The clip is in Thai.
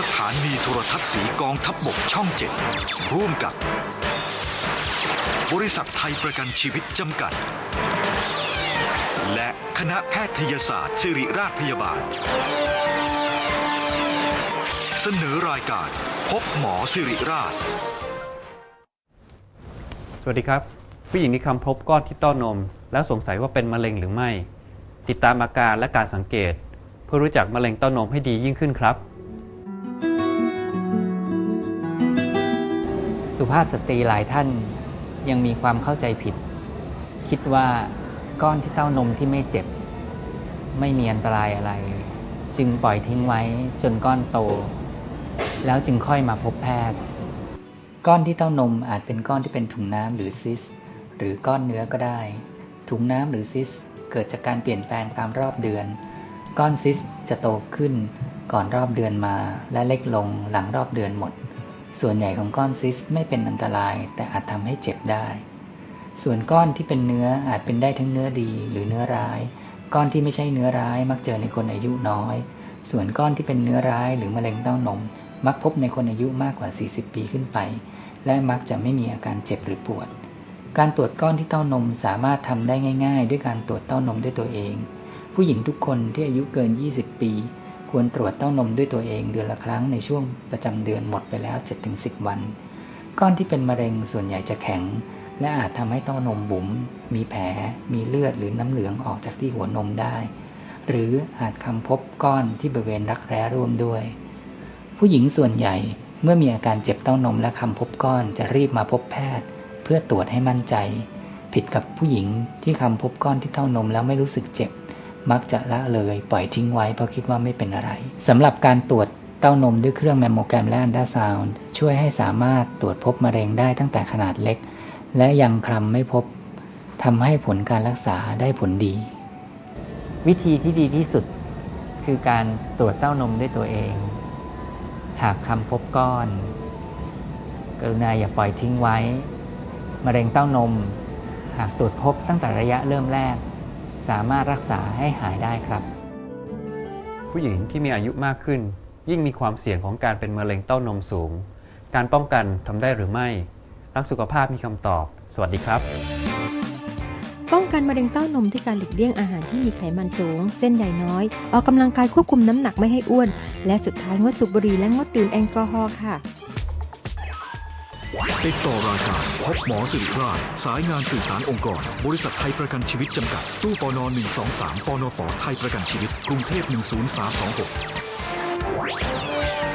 สถานีโทรทัศน์สีกองทัพบบกช่องเจ็ดร่วมกับ บริษัทไทยประกันชีวิตจำกัด และคณะแพทยศาสตร์ศิริราชพยาบาล เสนอรายการพบหมอสิริราช สวัสดีครับ ผู้หญิงมีคำพบก้อนที่เต้านม แล้วสงสัยว่าเป็นมะเร็งหรือไม่ ติดตามอาการและการสังเกต เพื่อรู้จักมะเร็งเต้านมให้ดียิ่งขึ้นครับ สุภาพสตรีหลายท่านยังมีความเข้าใจผิด คิดว่าก้อนที่เต้านมที่ไม่เจ็บ ไม่มีอันตรายอะไร จึงปล่อยทิ้งไว้จนก้อนโต แล้วจึงค่อยมาพบแพทย์ ก้อนที่เต้านมอาจเป็นก้อนที่เป็นถุงน้ำหรือซิส หรือก้อนเนื้อก็ได้ ถุงน้ำหรือซิสเกิดจากการเปลี่ยนแปลงตามรอบเดือน ก้อนซิสจะโตขึ้นก่อนรอบเดือนมาและเล็กลงหลังรอบเดือนหมด ส่วนใหญ่ของก้อนซิสไม่เป็นอันตราย แต่อาจทำให้เจ็บได้ ส่วนก้อนที่เป็นเนื้ออาจเป็นได้ทั้งเนื้อดีหรือเนื้อร้าย ก้อนที่ไม่ใช่เนื้อร้ายมักเจอในคนอายุน้อย ส่วนก้อนที่เป็นเนื้อร้ายหรือมะเร็งเต้านม มักพบในคนอายุมากกว่า 40 ปีขึ้นไป และมักจะไม่มีอาการเจ็บหรือปวด การตรวจก้อนที่เต้านมสามารถทำได้ง่าย ๆ ด้วยการตรวจเต้านมด้วยตัวเอง ผู้หญิงทุกคนที่อายุเกิน 20 ปี ควรตรวจเต้านมด้วยตัวเองเดือนละครั้งในช่วงประจำเดือนหมดไปแล้ว 7-10 วัน ก้อนที่เป็นมะเร็งส่วนใหญ่จะแข็ง และอาจทำให้เต้านมบุ๋ม มีแผล มีเลือดหรือน้ำเหลืองออกจากที่หัวนมได้ หรืออาจคำพบก้อนที่บริเวณรักแร้ร่วมด้วย ผู้หญิงส่วนใหญ่เมื่อมีอาการเจ็บเต้านมและคำพบก้อนจะรีบมาพบแพทย์ เพื่อตรวจให้มั่นใจ ผิดกับผู้หญิงที่คำพบก้อนที่เต้านมแล้วไม่รู้สึกเจ็บ มักจะละเลยปล่อยทิ้งไว้เพราะคิดว่าไม่เป็นอะไรสำหรับการตรวจเต้านมด้วยเครื่องแมมโมแกรมและอันดาซาวด์ช่วยให้สามารถตรวจพบมะเร็งได้ตั้งแต่ขนาดเล็ก และยังคลำไม่พบทำให้ผลการรักษาได้ผลดี วิธีที่ดีที่สุดคือการตรวจเต้านมด้วยตัวเอง หากคำพบก้อน กรุณาอย่าปล่อยทิ้งไว้ มะเร็งเต้านม หากตรวจพบตั้งแต่ระยะเริ่มแรก สามารถรักษาให้หายได้ครับ ผู้หญิงที่มีอายุมากขึ้น ยิ่งมีความเสี่ยงของการเป็นมะเร็งเต้านมสูง การป้องกันทำได้หรือไม่ รักสุขภาพมีคำตอบ สวัสดีครับ ป้องกันมะเร็งเต้านมด้วยการหลีกเลี่ยงอาหารที่มีไขมันสูง เส้นใยน้อย ออกกำลังกายควบคุมน้ำหนักไม่ให้อ้วน และสุดท้ายงดสูบบุหรี่และงดดื่มแอลกอฮอล์ค่ะ ติดต่อรายการพบหมอสิริราช สายงานสื่อสารองค์กร บริษัทไทยประกันชีวิตจำกัด ตู้ปน123ปนฝไทยประกันชีวิต กรุงเทพ 10326